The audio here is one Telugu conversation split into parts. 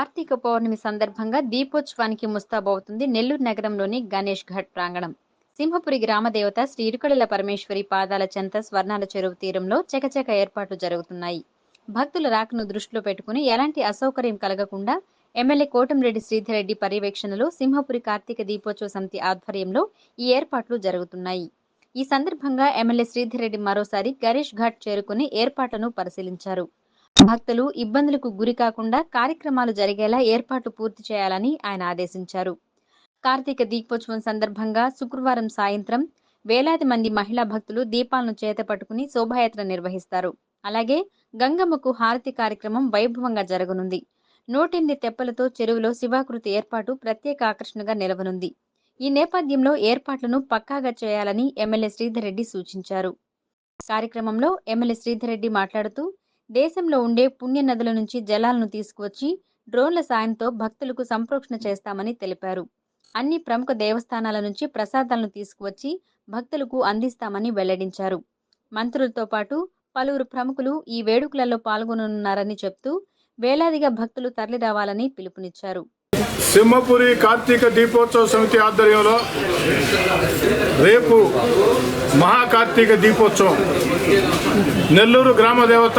కార్తీక పౌర్ణమి సందర్భంగా దీపోత్సవానికి ముస్తాబవుతుంది నెల్లూరు నగరంలోని గణేష్ ఘాట్ ప్రాంగణం. సింహపురి గ్రామదేవత శ్రీ ఇరుకడల పరమేశ్వరి పాదాల చెంత స్వర్ణాల చెరువు తీరంలో చకచక ఏర్పాట్లు జరుగుతున్నాయి. భక్తుల రాకను దృష్టిలో పెట్టుకుని ఎలాంటి అసౌకర్యం కలగకుండా ఎమ్మెల్యే కోటంరెడ్డి శ్రీధర్ రెడ్డి పర్యవేక్షణలో సింహపురి కార్తీక దీపోత్సవ సమితి ఆధ్వర్యంలో ఈ ఏర్పాట్లు జరుగుతున్నాయి. ఈ సందర్భంగా ఎమ్మెల్యే శ్రీధర్ రెడ్డి మరోసారి గణేష్ ఘాట్ చేరుకుని ఏర్పాట్లను పరిశీలించారు. భక్తులు ఇబ్బందులకు గురి కాకుండా కార్యక్రమాలు జరిగేలా ఏర్పాటు పూర్తి చేయాలని ఆయన ఆదేశించారు. కార్తీక దీపోత్సవం సందర్భంగా శుక్రవారం సాయంత్రం వేలాది మంది మహిళా భక్తులు దీపాలను చేత పట్టుకుని శోభాయాత్ర నిర్వహిస్తారు. అలాగే గంగమ్మకు హారతి కార్యక్రమం వైభవంగా జరగనుంది. నూటెనిమిది తెప్పలతో చెరువులో శివాకృతి ఏర్పాటు ప్రత్యేక ఆకర్షణగా నిలవనుంది. ఈ నేపథ్యంలో ఏర్పాట్లను పక్కాగా చేయాలని ఎమ్మెల్యే శ్రీధర్ రెడ్డి సూచించారు. కార్యక్రమంలో ఎమ్మెల్యే శ్రీధర్ రెడ్డి మాట్లాడుతూ దేశంలో ఉండే పుణ్య నదుల నుంచి జలాలను తీసుకువచ్చి డ్రోన్ల సాయంతో భక్తులకు సంప్రోక్షణ చేస్తామని తెలిపారు. అన్ని ప్రముఖ దేవస్థానాల నుంచి ప్రసాదాలను తీసుకువచ్చి భక్తులకు అందిస్తామని వెల్లడించారు. మంత్రులతో పాటు పలువురు ప్రముఖులు ఈ వేడుకలలో పాల్గొననున్నారని చెప్తూ వేలాదిగా భక్తులు తరలిరావాలని పిలుపునిచ్చారు. సింహపురి కార్తీక దీపోత్సవ సమితి ఆధ్వర్యంలో రేపు మహాకార్తీక దీపోత్సవం. నెల్లూరు గ్రామ దేవత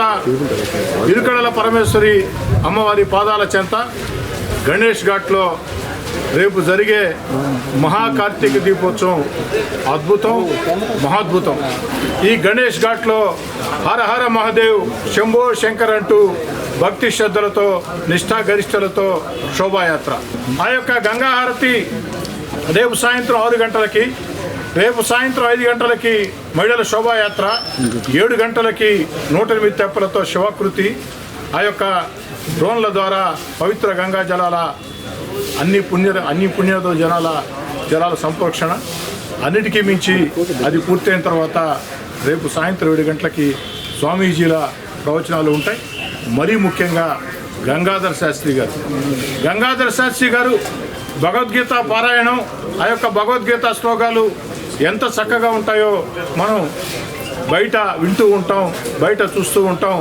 ఇరుకడల పరమేశ్వరి అమ్మవారి పాదాల చెంత గణేష్ ఘాట్లో రేపు జరిగే మహాకార్తీక దీపోత్సవం అద్భుతం మహాద్భుతం. ఈ గణేష్ ఘాట్లో హర హర మహాదేవ్ శంభో శంకర్ అంటూ భక్తి శ్రద్ధలతో నిష్ఠాగరిష్టలతో శోభాయాత్ర. ఆ యొక్క గంగాహారతి రేపు సాయంత్రం ఆరు గంటలకి రేపు సాయంత్రం ఐదు గంటలకి మహిళల శోభాయాత్ర ఏడు గంటలకి నూట ఎనిమిది తెప్పలతో శివకృతి ఆ యొక్క డ్రోన్ల ద్వారా పవిత్ర గంగా జలాల అన్ని పుణ్య అన్ని పుణ్యతో జనాల జలాల సంరక్షణ అన్నిటికీ మించి అది పూర్తయిన తర్వాత రేపు సాయంత్రం ఏడు గంటలకి స్వామీజీల ప్రవచనాలు ఉంటాయి. మరీ ముఖ్యంగా గంగాధర్ శాస్త్రి గారు. గంగాధర్ శాస్త్రి గారు భగవద్గీత పారాయణం ఆ యొక్క భగవద్గీత శ్లోకాలు ఎంత చక్కగా ఉంటాయో మనం బయట వింటూ ఉంటాం బయట చూస్తూ ఉంటాం.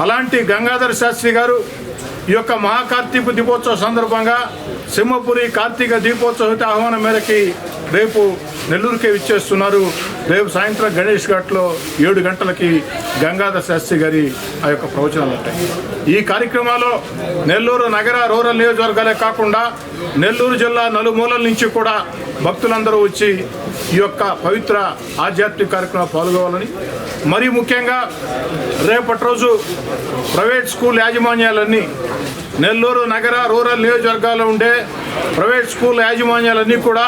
అలాంటి గంగాధర శాస్త్రి గారు ఈ యొక్క మహాకార్తీక దీపోత్సవ సందర్భంగా సింహపురి కార్తీక దీపోత్సవ ఆహ్వానం మేరకి రేపు నెల్లూరుకే విచ్చేస్తున్నారు. రేపు సాయంత్రం గణేష్ ఘాట్లో ఏడు గంటలకి గంగాధర్ శాస్త్రి గారి ఆ యొక్క ప్రవచనాలు ఉంటాయి. ఈ కార్యక్రమాల్లో నెల్లూరు నగర రూరల్ నియోజకవర్గాలే కాకుండా నెల్లూరు జిల్లా నలుమూలల నుంచి కూడా భక్తులందరూ వచ్చి ఈ యొక్క పవిత్ర ఆధ్యాత్మిక కార్యక్రమం పాల్గొవాలని మరీ ముఖ్యంగా రేపటి రోజు ప్రైవేట్ స్కూల్ యాజమాన్యాలన్నీ నెల్లూరు నగర రూరల్ నియోజకవర్గాల్లో ఉండే ప్రైవేట్ స్కూల్ యాజమాన్యాలన్నీ కూడా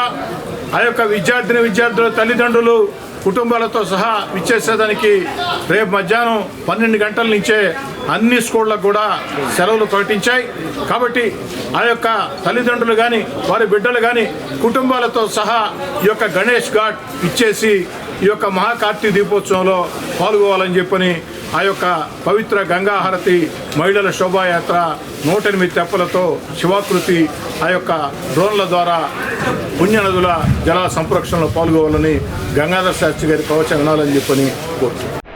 ఆ యొక్క విద్యార్థిని విద్యార్థుల తల్లిదండ్రులు కుటుంబాలతో సహా విచ్చేసేదానికి రేపు మధ్యాహ్నం పన్నెండు గంటల నుంచే అన్ని స్కూళ్ళకు కూడా సెలవులు ప్రకటించాయి. కాబట్టి ఆ యొక్క తల్లిదండ్రులు కానీ వారి బిడ్డలు కానీ కుటుంబాలతో సహా ఈ యొక్క గణేష్ ఘాట్ ఇచ్చేసి ఈ యొక్క మహాకార్తీక దీపోత్సవంలో పాల్గొవాలని చెప్పని ఆ యొక్క పవిత్ర గంగాహారతి మహిళల శోభాయాత్ర నూట ఎనిమిది తెప్పలతో శివాకృతి ఆ యొక్క డ్రోన్ల ద్వారా పుణ్యనదుల జల సంరక్షణలో పాల్గొవాలని గంగాధర శాస్త్రి గారి కవచం వినాలని చెప్పని కోరుతున్నాను